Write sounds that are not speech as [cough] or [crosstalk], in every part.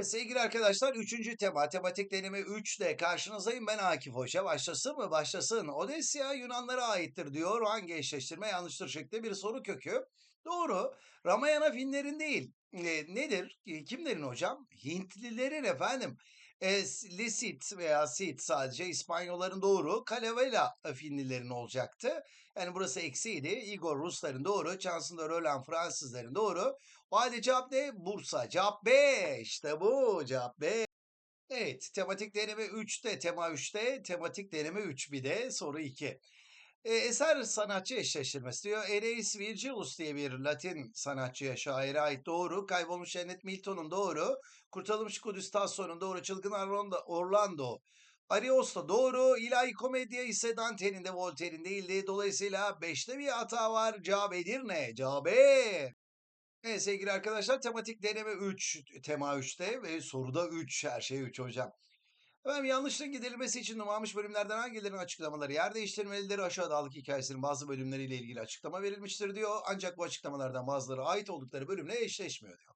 Evet sevgili arkadaşlar 3. tema matematik deneme 3'te karşınızdayım ben Akif Hoca. Başlasın mı? Başlasın. Odesya Yunanlara aittir diyor. Hangi eşleştirme yanlıştır şeklinde bir soru kökü. Doğru. Ramayana Finlerin değil. E, nedir? E, kimlerin hocam? Hintlilerin efendim. E, Lisit veya Sit sadece İspanyolların doğru. Calavera Finlilerin olacaktı. Yani burası eksiydi. Igor Rusların doğru. Chancellor Roland Fransızların doğru. O halde cevap ne? Bursa. Cevap B. İşte bu. Cevap B. Evet. Tematik deneme 3'te. Tema 3'te. Tematik deneme 3 bir de. Soru 2. E, eser sanatçı eşleştirmesi diyor. Aeneas Virgilius diye bir Latin sanatçıya, şaire ait doğru. Kaybolmuş Cennet Milton'un doğru. Kurtulmuş Kudüs Tasson'un doğru. Çılgın Orlando, Orlando Ariosto doğru. İlahi Komedya ise Dante'nin de Voltaire'in değildi. Dolayısıyla 5'te bir hata var. Cevap Edirne. Cevap E. Evet sevgili arkadaşlar tematik deneme 3. Tema 3'te ve soruda 3. Her şey 3 hocam. Efendim yanlışlığın giderilmesi için numaramış bölümlerden hangilerinin açıklamaları yer değiştirmelidir? Aşağıda Alık hikayesinin bazı bölümleriyle ilgili açıklama verilmiştir diyor. Ancak bu açıklamalardan bazıları ait oldukları bölümle eşleşmiyor diyor.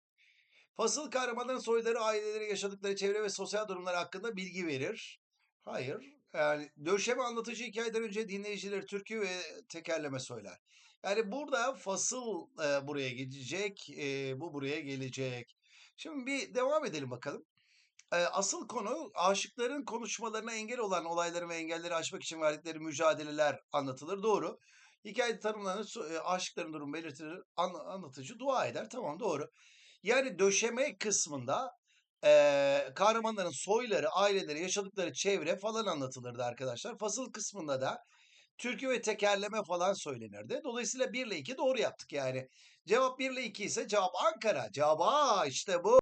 Fasıl kahramanların soyları, aileleri, yaşadıkları çevre ve sosyal durumlar hakkında bilgi verir. Hayır. Yani döşeme anlatıcı hikayeden önce dinleyicileri türkü ve tekerleme söyler. Yani burada fasıl e, buraya gidecek, e, bu buraya gelecek. Şimdi bir devam edelim bakalım. E, asıl konu aşıkların konuşmalarına engel olan olayları ve engelleri aşmak için verdikleri mücadeleler anlatılır. Doğru. Hikayede tanımlanır, e, aşıkların durumu belirtilir, an, anlatıcı dua eder. Tamam doğru. Yani döşeme kısmında e, kahramanların soyları, aileleri, yaşadıkları çevre falan anlatılırdı arkadaşlar. Fasıl kısmında da türkü ve tekerleme falan söylenirdi. Dolayısıyla 1 ile 2 doğru yaptık yani. Cevap 1 ile 2 ise cevap Ankara. Cevap A işte bu.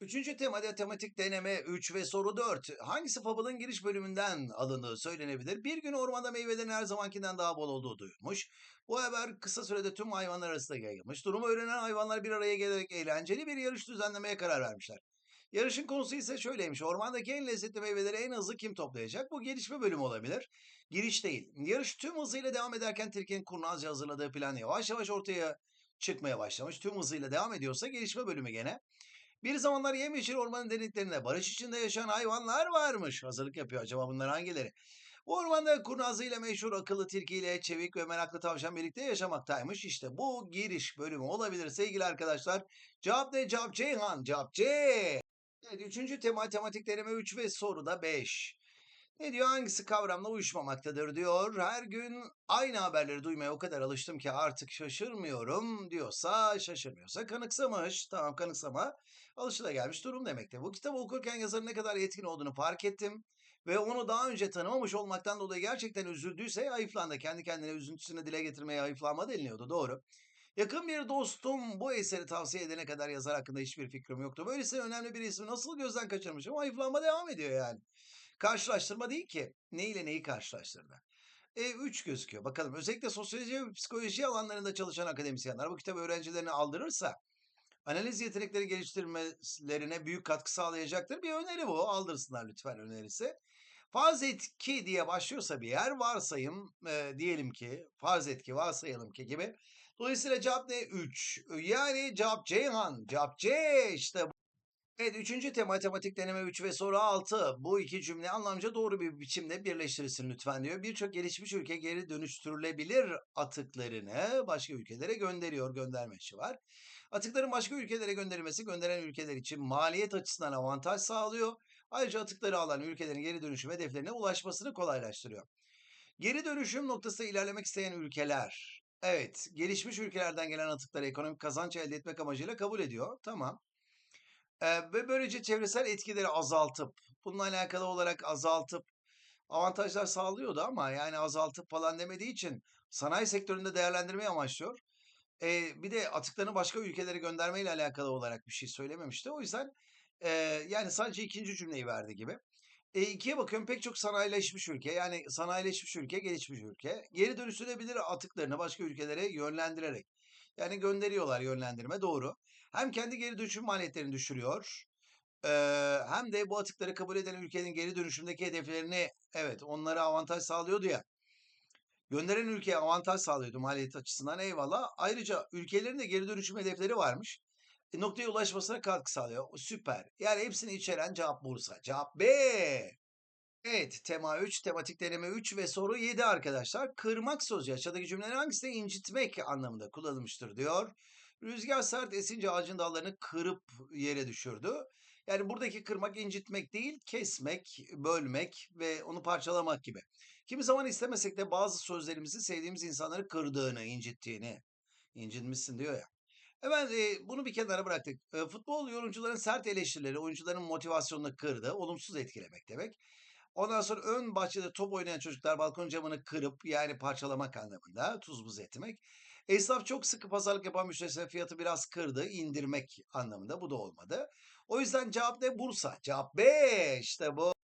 Üçüncü tema tematik deneme 3 ve soru 4. Hangisi Fable'ın giriş bölümünden alındığı söylenebilir? Bir gün ormanda meyvelerin her zamankinden daha bol olduğu duyulmuş. Bu haber kısa sürede tüm hayvanlar arasında yayılmış. Durumu öğrenen hayvanlar bir araya gelerek eğlenceli bir yarış düzenlemeye karar vermişler. Yarışın konusu ise şöyleymiş. Ormandaki en lezzetli meyveleri en hızlı kim toplayacak? Bu gelişme bölümü olabilir. Giriş değil. Yarış tüm hızıyla devam ederken Tilki'nin kurnazca hazırladığı plan yavaş yavaş ortaya çıkmaya başlamış. Tüm hızıyla devam ediyorsa gelişme bölümü gene. Bir zamanlar yemyeşil ormanın derinliklerinde barış içinde yaşayan hayvanlar varmış. Hazırlık yapıyor. Acaba bunlar hangileri? Bu ormanda kurnazlığıyla meşhur akıllı tilkiyle çevik ve meraklı tavşan birlikte yaşamaktaymış. İşte bu giriş bölümü olabilir sevgili arkadaşlar. Cevap ne? Cevap Ceyhan. Cevap C. Evet, üçüncü tema tematik deneme 3 ve soruda 5. Ne diyor? Hangisi kavramla uyuşmamaktadır diyor. Her gün aynı haberleri duymaya o kadar alıştım ki artık şaşırmıyorum diyorsa şaşırmıyorsa kanıksamış. Tamam kanıksama alışılagelmiş durum demektir. Bu kitabı okurken yazarın ne kadar etkin olduğunu fark ettim. Ve onu daha önce tanımamış olmaktan dolayı gerçekten üzüldüyse hayıflandı. Kendi kendine üzüntüsünü dile getirmeye hayıflanma deniliyordu. Doğru. Yakın bir dostum bu eseri tavsiye edene kadar yazar hakkında hiçbir fikrim yoktu. Böylesine önemli bir ismi nasıl gözden kaçırmışım? Hayıflanma devam ediyor yani. Karşılaştırma değil ki. Ne ile neyi karşılaştırdı? E, 3 gözüküyor. Bakalım özellikle sosyoloji ve psikoloji alanlarında çalışan akademisyenler bu kitabı öğrencilerine aldırırsa analiz yetenekleri geliştirmelerine büyük katkı sağlayacaktır. Bir öneri bu. Aldırsınlar lütfen önerisi. Farz et ki diye başlıyorsa bir yer varsayım e, diyelim ki farz et ki varsayalım ki gibi. Dolayısıyla cevap ne? 3. Yani cevap Ceyhan. Cevap C işte. Evet üçüncü tema matematik deneme 3 ve soru 6. Bu iki cümle anlamca doğru bir biçimde birleştirilsin lütfen diyor. Birçok gelişmiş ülke geri dönüştürülebilir atıklarını başka ülkelere gönderiyor. Göndermesi var. Atıkların başka ülkelere gönderilmesi gönderen ülkeler için maliyet açısından avantaj sağlıyor. Ayrıca atıkları alan ülkelerin geri dönüşüm hedeflerine ulaşmasını kolaylaştırıyor. Geri dönüşüm noktasında ilerlemek isteyen ülkeler, evet gelişmiş ülkelerden gelen atıkları ekonomik kazanç elde etmek amacıyla kabul ediyor. Tamam. Ee, ve böylece çevresel etkileri azaltıp, bununla alakalı olarak azaltıp avantajlar sağlıyordu ama yani azaltıp falan demediği için sanayi sektöründe değerlendirmeyi amaçlıyor. Ee, bir de atıklarını başka ülkelere göndermeyle alakalı olarak bir şey söylememişti. O yüzden e, yani sadece ikinci cümleyi verdi gibi. E, ikiye bakıyorum pek çok sanayileşmiş ülke yani sanayileşmiş ülke gelişmiş ülke geri dönüştürebilir atıklarını başka ülkelere yönlendirerek. Yani gönderiyorlar yönlendirme doğru. Hem kendi geri dönüşüm maliyetlerini düşürüyor. E, hem de bu atıkları kabul eden ülkenin geri dönüşümdeki hedeflerini evet onlara avantaj sağlıyordu ya. Gönderen ülkeye avantaj sağlıyordu maliyet açısından eyvallah. Ayrıca ülkelerin de geri dönüşüm hedefleri varmış. E, noktaya ulaşmasına katkı sağlıyor. Süper. Yani hepsini içeren cevap Bursa. Cevap B. Evet, tema 3, tematik deneme 3 ve soru 7 arkadaşlar. Kırmak sözcüğü aşağıdaki cümlelerin hangisinde incitmek anlamında kullanılmıştır diyor. Rüzgar sert esince ağacın dallarını kırıp yere düşürdü. Yani buradaki kırmak incitmek değil, kesmek, bölmek ve onu parçalamak gibi. Kimi zaman istemesek de bazı sözlerimizi sevdiğimiz insanları kırdığını, incittiğini, incitmişsin diyor ya. Hemen bunu bir kenara bıraktık. Futbol yorumcuların sert eleştirileri oyuncuların motivasyonunu kırdı. Olumsuz etkilemek demek. Ondan sonra ön bahçede top oynayan çocuklar balkon camını kırıp yani parçalamak anlamında tuz buz etmek. Esnaf çok sıkı pazarlık yapan müşterisine fiyatı biraz kırdı, indirmek anlamında bu da olmadı. O yüzden cevap ne? Bursa. Cevap B işte bu.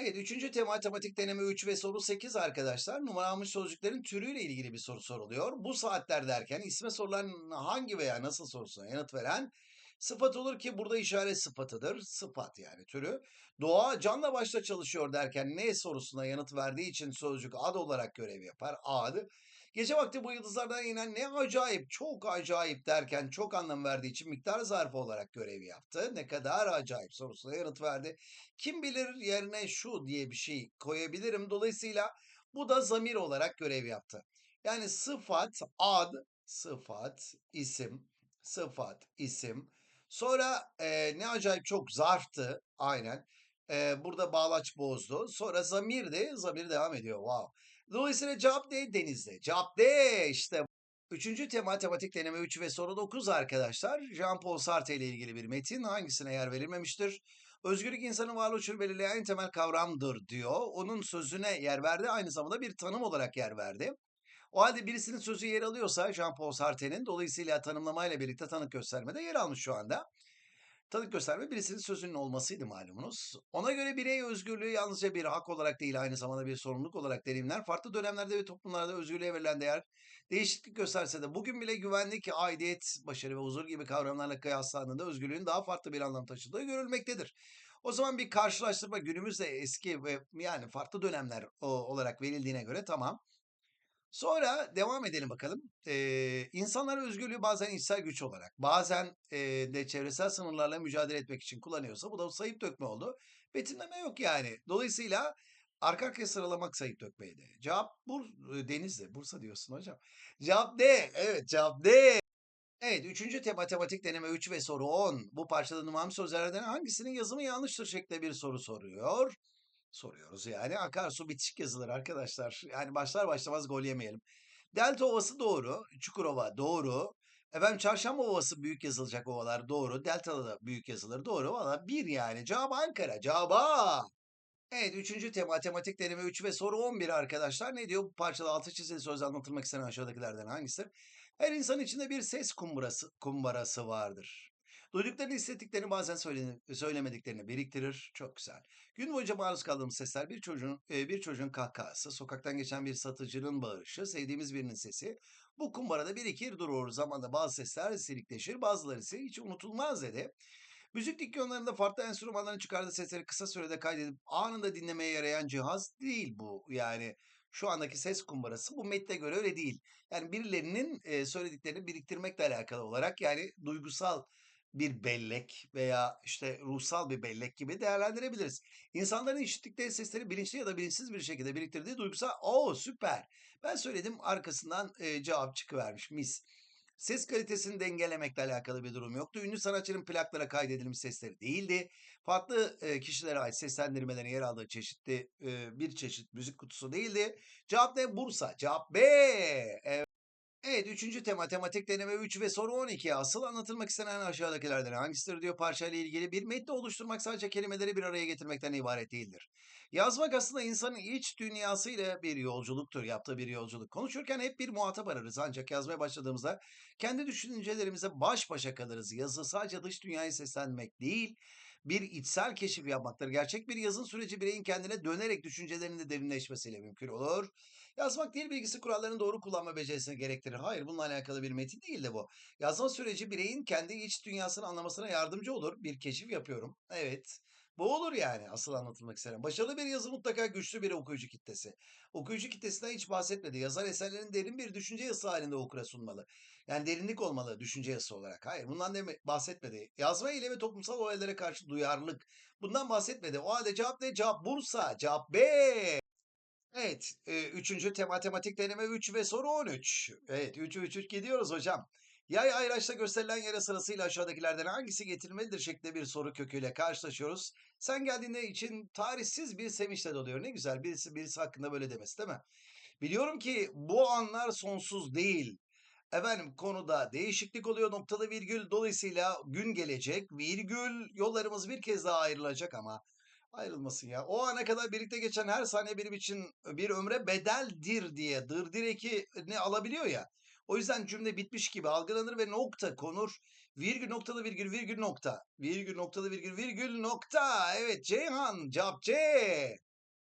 Evet, üçüncü tema matematik deneme 3 ve soru 8 arkadaşlar. Numaranmış sözcüklerin türüyle ilgili bir soru soruluyor. Bu saatler derken isme sorulan hangi veya nasıl sorusuna yanıt veren sıfat olur ki burada işaret sıfatıdır. Sıfat yani türü. Doğa canla başla çalışıyor derken ne sorusuna yanıt verdiği için sözcük ad olarak görev yapar. Ad. Gece vakti bu yıldızlardan inen ne acayip, çok acayip derken çok anlam verdiği için miktar zarfı olarak görev yaptı. Ne kadar acayip sorusuna yanıt verdi. Kim bilir yerine şu diye bir şey koyabilirim. Dolayısıyla bu da zamir olarak görev yaptı. Yani sıfat, ad, sıfat, isim, sıfat, isim. Sonra e, ne acayip çok zarftı aynen. E, burada bağlaç bozdu. Sonra zamirdi. Zamir devam ediyor. Wow. Dolayısıyla cevap D denizde. Cevap D işte. Üçüncü tema matematik deneme 3 ve soru 9 arkadaşlar. Jean-Paul Sartre ile ilgili bir metin hangisine yer verilmemiştir? Özgürlük insanın varoluşunu belirleyen en temel kavramdır diyor. Onun sözüne yer verdi. Aynı zamanda bir tanım olarak yer verdi. O halde birisinin sözü yer alıyorsa Jean-Paul Sartre'nin dolayısıyla tanımlamayla birlikte tanık göstermede yer almış şu anda. Tanık gösterme birisinin sözünün olmasıydı malumunuz. Ona göre birey özgürlüğü yalnızca bir hak olarak değil aynı zamanda bir sorumluluk olarak deneyimler. Farklı dönemlerde ve toplumlarda özgürlüğe verilen değer değişiklik gösterse de bugün bile güvenlik, aidiyet, başarı ve huzur gibi kavramlarla kıyaslandığında özgürlüğün daha farklı bir anlam taşıdığı görülmektedir. O zaman bir karşılaştırma günümüzde eski ve yani farklı dönemler olarak verildiğine göre tamam. Sonra devam edelim bakalım. Ee, insanlar özgürlüğü bazen içsel güç olarak, bazen e, de çevresel sınırlarla mücadele etmek için kullanıyorsa bu da sayıp dökme oldu. Betimleme yok yani. Dolayısıyla arka arkaya sıralamak sayıp dökmeydi. Cevap Bur Denizli. Bursa diyorsun hocam. Cevap D. Evet cevap D. Evet, üçüncü te matematik deneme 3 ve soru 10. Bu parçada numaralı sözlerden hangisinin yazımı yanlıştır şeklinde bir soru soruyor soruyoruz yani. Akarsu bitişik yazılır arkadaşlar. Yani başlar başlamaz gol yemeyelim. Delta Ovası doğru. Çukurova doğru. Efendim Çarşamba Ovası büyük yazılacak ovalar doğru. Delta'da da büyük yazılır doğru. Valla bir yani. Cevap Ankara. Cevaba. Evet üçüncü tema matematik deneme 3 ve soru 11 arkadaşlar. Ne diyor? Bu parçada altı çizili sözle anlatılmak istenen aşağıdakilerden hangisidir? Her insan içinde bir ses kumbarası, kumbarası vardır. Duyduklarını hissettiklerini bazen söyle, söylemediklerini biriktirir. Çok güzel. Gün boyunca maruz kaldığımız sesler bir çocuğun e, bir çocuğun kahkahası, sokaktan geçen bir satıcının bağırışı, sevdiğimiz birinin sesi. Bu kumbarada birikir durur. Zamanda bazı sesler silikleşir, bazıları ise hiç unutulmaz dedi. Müzik dükkanlarında farklı enstrümanların çıkardığı sesleri kısa sürede kaydedip anında dinlemeye yarayan cihaz değil bu. Yani şu andaki ses kumbarası bu metne göre öyle değil. Yani birilerinin e, söylediklerini biriktirmekle alakalı olarak yani duygusal bir bellek veya işte ruhsal bir bellek gibi değerlendirebiliriz. İnsanların işittikleri sesleri bilinçli ya da bilinçsiz bir şekilde biriktirdiği duygusal o süper. Ben söyledim arkasından e, cevap çıkıvermiş mis. Ses kalitesini dengelemekle alakalı bir durum yoktu. Ünlü sanatçının plaklara kaydedilmiş sesleri değildi. Farklı e, kişilere ait seslendirmelerin yer aldığı çeşitli e, bir çeşit müzik kutusu değildi. Cevap ne? Bursa. Cevap B. Evet. Evet, üçüncü tema matematik deneme 3 ve soru 12. Asıl anlatılmak istenen aşağıdakilerden hangisidir diyor parçayla ilgili. Bir metni oluşturmak sadece kelimeleri bir araya getirmekten ibaret değildir. Yazmak aslında insanın iç dünyasıyla bir yolculuktur, yaptığı bir yolculuk. Konuşurken hep bir muhatap ararız ancak yazmaya başladığımızda kendi düşüncelerimize baş başa kalırız. Yazı sadece dış dünyayı seslenmek değil, bir içsel keşif yapmaktır. Gerçek bir yazın süreci bireyin kendine dönerek düşüncelerinde derinleşmesiyle mümkün olur. Yazmak dil bilgisi kurallarını doğru kullanma becerisini gerektirir. Hayır bununla alakalı bir metin değil de bu. Yazma süreci bireyin kendi iç dünyasını anlamasına yardımcı olur. Bir keşif yapıyorum. Evet. Bu olur yani asıl anlatılmak istenen. Başarılı bir yazı mutlaka güçlü bir okuyucu kitlesi. Okuyucu kitlesinden hiç bahsetmedi. Yazar eserlerin derin bir düşünce yazısı halinde okura sunmalı. Yani derinlik olmalı düşünce yazısı olarak. Hayır bundan deme, bahsetmedi. Yazma ile ve toplumsal olaylara karşı duyarlılık. Bundan bahsetmedi. O halde cevap ne? Cevap Bursa. Cevap B. Evet. E, üçüncü te- matematik deneme 3 ve soru 13. Evet 3 3 3 gidiyoruz hocam. Yay ayraçta gösterilen yere sırasıyla aşağıdakilerden hangisi getirilmelidir şeklinde bir soru köküyle karşılaşıyoruz. Sen geldiğinde için tarihsiz bir sevinçle doluyor. Ne güzel birisi birisi hakkında böyle demesi değil mi? Biliyorum ki bu anlar sonsuz değil. Efendim konuda değişiklik oluyor noktalı virgül dolayısıyla gün gelecek virgül yollarımız bir kez daha ayrılacak ama ayrılmasın ya. O ana kadar birlikte geçen her saniye benim için bir ömre bedeldir diye dır direki ne alabiliyor ya. O yüzden cümle bitmiş gibi algılanır ve nokta konur. Virgül noktalı virgül virgül nokta. Virgül noktalı virgül virgül nokta. Evet Ceyhan cevap C.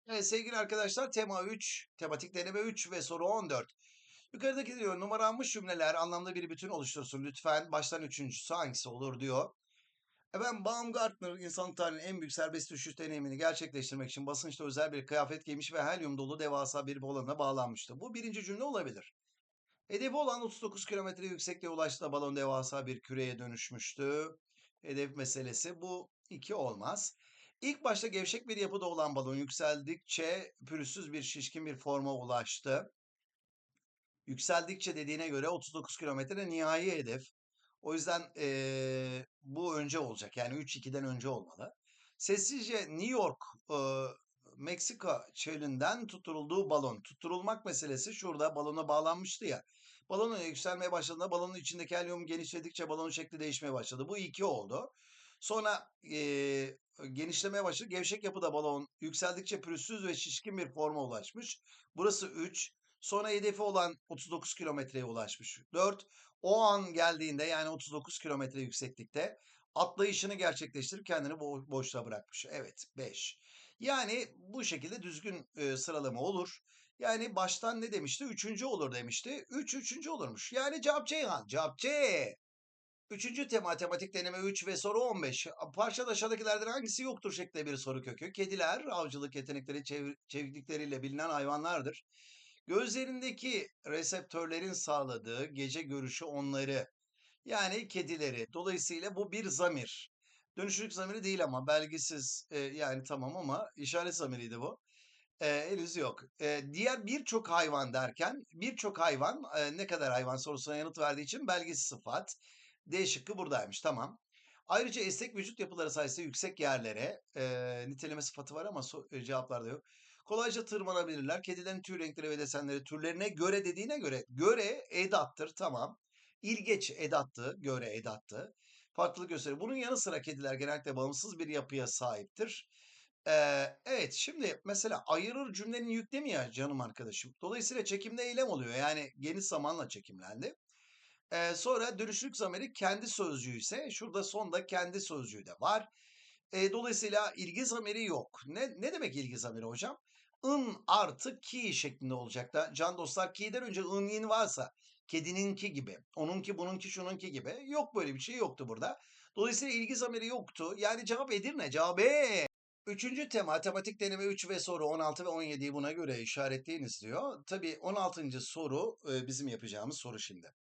Evet sevgili arkadaşlar tema 3, tematik deneme 3 ve soru 14. Yukarıdaki diyor numaranmış cümleler anlamda bir bütün oluştursun. Lütfen baştan üçüncüsü hangisi olur diyor. Efendim Baumgartner insanlık tarihinin en büyük serbest düşüş deneyimini gerçekleştirmek için basınçta özel bir kıyafet giymiş ve helyum dolu devasa bir balona bağlanmıştı. Bu birinci cümle olabilir. Hedefi olan 39 kilometre yüksekliğe ulaştığında balon devasa bir küreye dönüşmüştü. Hedef meselesi bu iki olmaz. İlk başta gevşek bir yapıda olan balon yükseldikçe pürüzsüz bir şişkin bir forma ulaştı. Yükseldikçe dediğine göre 39 kilometre nihai hedef. O yüzden eee, bu önce olacak. Yani 3-2'den önce olmalı. Sessizce New York, eee, Meksika çölünden tutturulduğu balon. Tutturulmak meselesi şurada balona bağlanmıştı ya. Balonun yükselmeye başladığında balonun içindeki helyum genişledikçe balonun şekli değişmeye başladı. Bu iki oldu. Sonra eee, genişlemeye başladı. Gevşek yapıda balon yükseldikçe pürüzsüz ve şişkin bir forma ulaşmış. Burası 3. Sonra hedefi olan 39 kilometreye ulaşmış. 4. O an geldiğinde yani 39 kilometre yükseklikte atlayışını gerçekleştirip kendini bo- boşluğa bırakmış. Evet 5. Yani bu şekilde düzgün e, sıralama olur. Yani baştan ne demişti? Üçüncü olur demişti. Üç üçüncü olurmuş. Yani cevap Ceyhan. Cevap C. Üçüncü tema matematik deneme 3 ve soru 15. Parçada aşağıdakilerden hangisi yoktur şeklinde bir soru kökü. Kediler avcılık yetenekleri çev- çeviklikleriyle bilinen hayvanlardır. Gözlerindeki reseptörlerin sağladığı gece görüşü onları yani kedileri. Dolayısıyla bu bir zamir. Dönüşlük zamiri değil ama belgisiz e, yani tamam ama işaret zamiriydi bu. E, henüz yok. E, diğer birçok hayvan derken birçok hayvan e, ne kadar hayvan sorusuna yanıt verdiği için belgisiz sıfat. D şıkkı buradaymış tamam. Ayrıca esnek vücut yapıları sayesinde yüksek yerlere e, niteleme sıfatı var ama so- e, cevaplarda yok. Kolayca tırmanabilirler. Kedilerin tüy renkleri ve desenleri türlerine göre dediğine göre göre edattır tamam. İlgeç edattı, göre edattı. Farklılık gösterir. Bunun yanı sıra kediler genellikle bağımsız bir yapıya sahiptir. Ee, evet şimdi mesela ayırır cümlenin yüklemi ya canım arkadaşım. Dolayısıyla çekimde eylem oluyor. Yani geniş zamanla çekimlendi. Ee, sonra dönüşlük zamiri kendi sözcüğü ise şurada sonda kendi sözcüğü de var. Ee, dolayısıyla ilgi zamiri yok. Ne, ne demek ilgi zamiri hocam? ın artı ki şeklinde olacak da can dostlar ki'den önce ın yin varsa kedininki gibi onunki bununki şununki gibi yok böyle bir şey yoktu burada. Dolayısıyla ilgi zamiri yoktu. Yani cevap Edirne cevap E. Üçüncü tema matematik deneme 3 ve soru 16 ve 17'yi buna göre işaretleyiniz diyor. Tabii 16. soru e, bizim yapacağımız soru şimdi.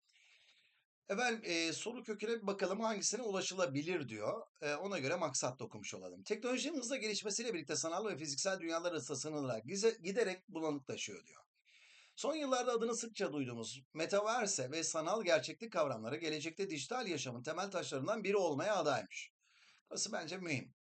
Efendim e, soru köküne bir bakalım hangisine ulaşılabilir diyor. E, ona göre maksat okumuş olalım. Teknolojinin hızla gelişmesiyle birlikte sanal ve fiziksel dünyalar arasında sınırlar giderek bulanıklaşıyor diyor. Son yıllarda adını sıkça duyduğumuz metaverse ve sanal gerçeklik kavramları gelecekte dijital yaşamın temel taşlarından biri olmaya adaymış. Burası bence mühim.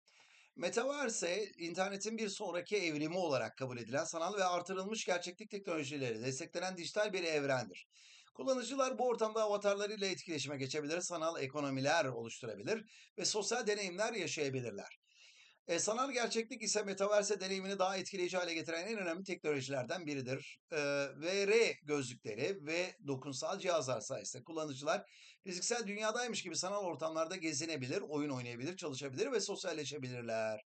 Metaverse, internetin bir sonraki evrimi olarak kabul edilen sanal ve artırılmış gerçeklik teknolojileri desteklenen dijital bir evrendir. Kullanıcılar bu ortamda avatarlarıyla etkileşime geçebilir, sanal ekonomiler oluşturabilir ve sosyal deneyimler yaşayabilirler. E, sanal gerçeklik ise metaverse deneyimini daha etkileyici hale getiren en önemli teknolojilerden biridir. E, VR gözlükleri ve dokunsal cihazlar sayesinde kullanıcılar fiziksel dünyadaymış gibi sanal ortamlarda gezinebilir, oyun oynayabilir, çalışabilir ve sosyalleşebilirler.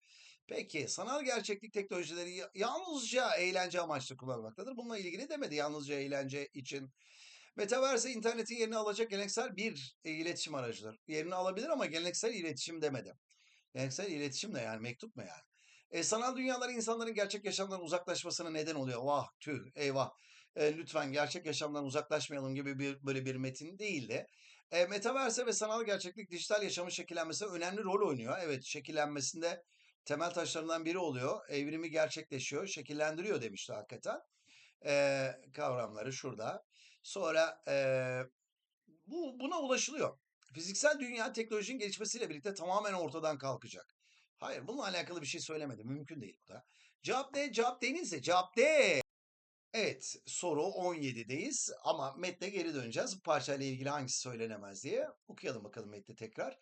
Peki sanal gerçeklik teknolojileri ya- yalnızca eğlence amaçlı kullanılmaktadır. Bununla ilgili demedi yalnızca eğlence için. Metaverse internetin yerini alacak geleneksel bir e, iletişim aracıdır. Yerini alabilir ama geleneksel iletişim demedi. Geleneksel iletişim ne yani? Mektup mu yani? Eee, sanal dünyalar insanların gerçek yaşamdan uzaklaşmasına neden oluyor. Vah, tüh, eyvah, eee, lütfen gerçek yaşamdan uzaklaşmayalım gibi bir böyle bir metin değil de, eee, metaverse ve sanal gerçeklik dijital yaşamın şekillenmesinde önemli rol oynuyor. Evet, şekillenmesinde temel taşlarından biri oluyor. Evrimi gerçekleşiyor, şekillendiriyor demişti hakikaten. Eee, kavramları şurada. Sonra, eee, bu buna ulaşılıyor. Fiziksel dünya teknolojinin gelişmesiyle birlikte tamamen ortadan kalkacak. Hayır, bununla alakalı bir şey söylemedi. Mümkün değil bu da. Cevap ne? Cevap denizse cevap D. Evet, soru 17'deyiz ama metne geri döneceğiz. Bu parçayla ilgili hangisi söylenemez diye. Okuyalım bakalım metni tekrar.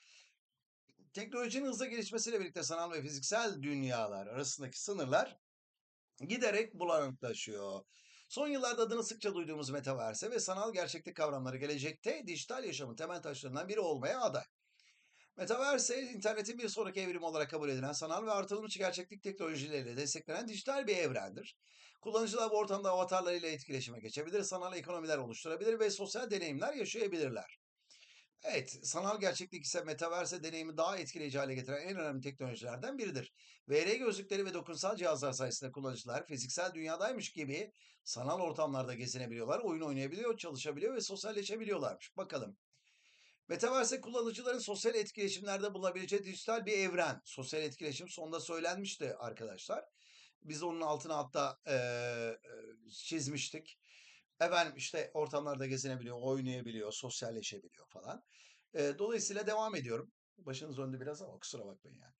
Teknolojinin hızla gelişmesiyle birlikte sanal ve fiziksel dünyalar arasındaki sınırlar giderek bulanıklaşıyor. Son yıllarda adını sıkça duyduğumuz metaverse ve sanal gerçeklik kavramları gelecekte dijital yaşamın temel taşlarından biri olmaya aday. Metaverse, internetin bir sonraki evrimi olarak kabul edilen sanal ve artırılmış gerçeklik teknolojileriyle desteklenen dijital bir evrendir. Kullanıcılar bu ortamda avatarlarıyla etkileşime geçebilir, sanal ekonomiler oluşturabilir ve sosyal deneyimler yaşayabilirler. Evet, sanal gerçeklik ise metaverse deneyimi daha etkileyici hale getiren en önemli teknolojilerden biridir. VR gözlükleri ve dokunsal cihazlar sayesinde kullanıcılar fiziksel dünyadaymış gibi sanal ortamlarda gezinebiliyorlar, oyun oynayabiliyor, çalışabiliyor ve sosyalleşebiliyorlarmış. Bakalım. Metaverse kullanıcıların sosyal etkileşimlerde bulunabileceği dijital bir evren. Sosyal etkileşim sonunda söylenmişti arkadaşlar. Biz onun altına hatta eee, çizmiştik. Efendim işte ortamlarda gezinebiliyor, oynayabiliyor, sosyalleşebiliyor falan. Eee, dolayısıyla devam ediyorum. Başınız döndü biraz ama kusura bakmayın yani.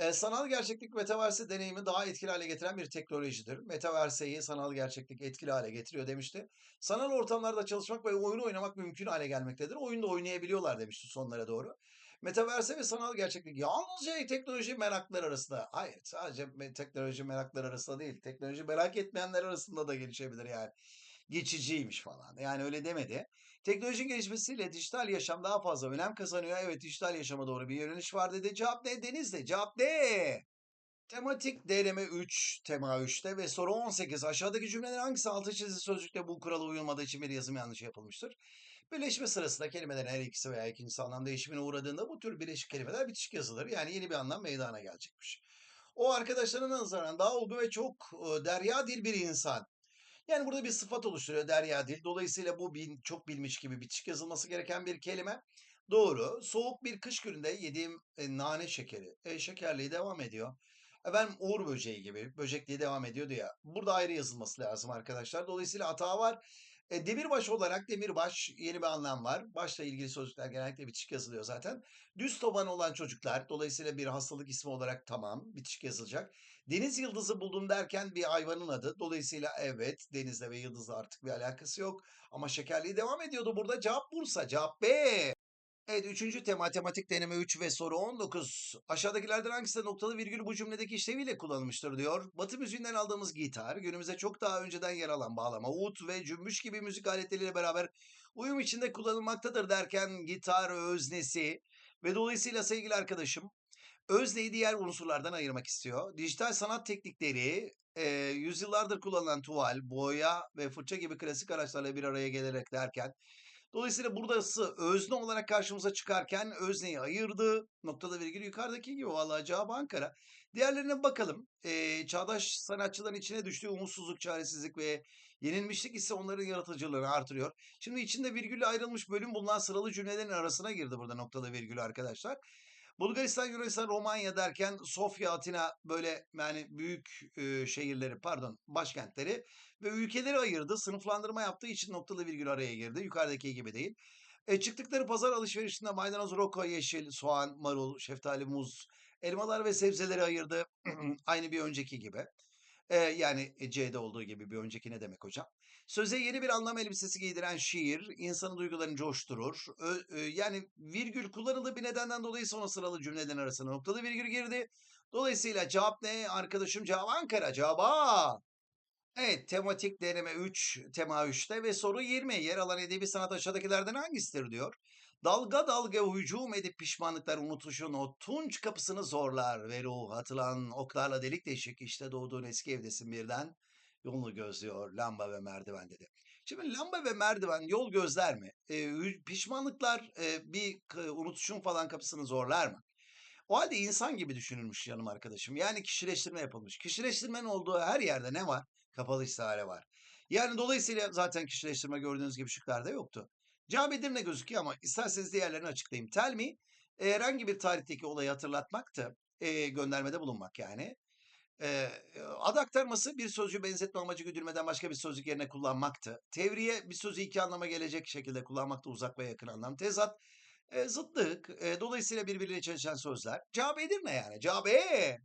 Eee, sanal gerçeklik metaverse deneyimi daha etkili hale getiren bir teknolojidir. Metaverse'yi sanal gerçeklik etkili hale getiriyor demişti. Sanal ortamlarda çalışmak ve oyun oynamak mümkün hale gelmektedir. Oyunda oynayabiliyorlar demişti sonlara doğru. Metaverse ve sanal gerçeklik yalnızca teknoloji merakları arasında. Hayır, sadece teknoloji merakları arasında değil. Teknoloji merak etmeyenler arasında da gelişebilir yani. Geçiciymiş falan. Yani öyle demedi. Teknolojinin gelişmesiyle dijital yaşam daha fazla önem kazanıyor. Evet dijital yaşama doğru bir yöneliş var dedi. Cevap ne? Denizli. Cevap ne? Tematik deneme 3, tema 3'te ve soru 18. Aşağıdaki cümlelerin hangisi altı çizili sözcükte bu kurala uyulmadığı için bir yazım yanlışı yapılmıştır? Birleşme sırasında kelimelerin her ikisi veya ikincisi anlam değişimine uğradığında bu tür birleşik kelimeler bitişik yazılır. Yani yeni bir anlam meydana gelecekmiş. O arkadaşlarına nazaran daha olgun ve çok derya dil bir insan. Yani burada bir sıfat oluşturuyor derya dil. Dolayısıyla bu bil, çok bilmiş gibi bitişik yazılması gereken bir kelime. Doğru. Soğuk bir kış gününde yediğim e, nane şekeri. E, şekerliği devam ediyor. Efendim uğur böceği gibi böcekliği devam ediyordu ya. Burada ayrı yazılması lazım arkadaşlar. Dolayısıyla hata var. E, demirbaş olarak demirbaş yeni bir anlam var. Başla ilgili sözcükler genellikle bitişik yazılıyor zaten. Düz taban olan çocuklar dolayısıyla bir hastalık ismi olarak tamam bitişik yazılacak. Deniz yıldızı buldum derken bir hayvanın adı. Dolayısıyla evet denizle ve yıldızla artık bir alakası yok. Ama şekerliği devam ediyordu burada. Cevap Bursa. Cevap B. Evet, üçüncü tema matematik deneme 3 ve soru 19. Aşağıdakilerden hangisi noktalı virgül bu cümledeki işleviyle kullanılmıştır diyor. Batı müziğinden aldığımız gitar, günümüze çok daha önceden yer alan bağlama, ud ve cümbüş gibi müzik aletleriyle beraber uyum içinde kullanılmaktadır derken gitar öznesi ve dolayısıyla sevgili arkadaşım özneyi diğer unsurlardan ayırmak istiyor. Dijital sanat teknikleri e, yüzyıllardır kullanılan tuval, boya ve fırça gibi klasik araçlarla bir araya gelerek derken Dolayısıyla buradası özne olarak karşımıza çıkarken özneyi ayırdı. Noktada virgül yukarıdaki gibi vallahi cevap Ankara. Diğerlerine bakalım. Ee, çağdaş sanatçıların içine düştüğü umutsuzluk, çaresizlik ve yenilmişlik ise onların yaratıcılığını artırıyor. Şimdi içinde virgülle ayrılmış bölüm bulunan sıralı cümlelerin arasına girdi burada noktada virgül arkadaşlar. Bulgaristan, Yunanistan, Romanya derken Sofya, Atina böyle yani büyük e, şehirleri pardon başkentleri ve ülkeleri ayırdı. Sınıflandırma yaptığı için noktalı virgül araya girdi. Yukarıdaki gibi değil. E, çıktıkları pazar alışverişinde maydanoz, roko, yeşil, soğan, marul, şeftali, muz, elmalar ve sebzeleri ayırdı. [clears throat] Aynı bir önceki gibi. E, yani e, C'de olduğu gibi bir önceki ne demek hocam? Söze yeni bir anlam elbisesi giydiren şiir, insanın duygularını coşturur. Ö, ö, yani virgül kullanıldığı bir nedenden dolayı son sıralı cümlelerin arasına noktalı virgül girdi. Dolayısıyla cevap ne? Arkadaşım cevap Ankara. Cevap. Evet, tematik deneme 3, tema 3'te ve soru 20. Yer alan edebi sanat aşağıdakilerden hangisidir diyor. Dalga dalga hücum edip pişmanlıklar unutuşun o tunç kapısını zorlar ve ruh atılan oklarla delik deşik işte doğduğun eski evdesin birden yolunu gözlüyor lamba ve merdiven dedi. Şimdi lamba ve merdiven yol gözler mi? E, pişmanlıklar e, bir unutuşun falan kapısını zorlar mı? O halde insan gibi düşünülmüş canım arkadaşım. Yani kişileştirme yapılmış. Kişileştirmenin olduğu her yerde ne var? Kapalı istihare var. Yani dolayısıyla zaten kişileştirme gördüğünüz gibi şıklarda yoktu. Cevap Edirne gözüküyor ama isterseniz diğerlerini açıklayayım. Eee, herhangi bir tarihteki olayı hatırlatmaktı. Eee, göndermede bulunmak yani. Eee, ad aktarması bir sözcüğü benzetme amacı güdülmeden başka bir sözcük yerine kullanmaktı. Tevriye bir sözü iki anlama gelecek şekilde kullanmakta uzak ve yakın anlam. Tezat, eee, zıtlık, eee, dolayısıyla birbiriyle çelişen sözler. Cevap Edirne yani. Cevap E.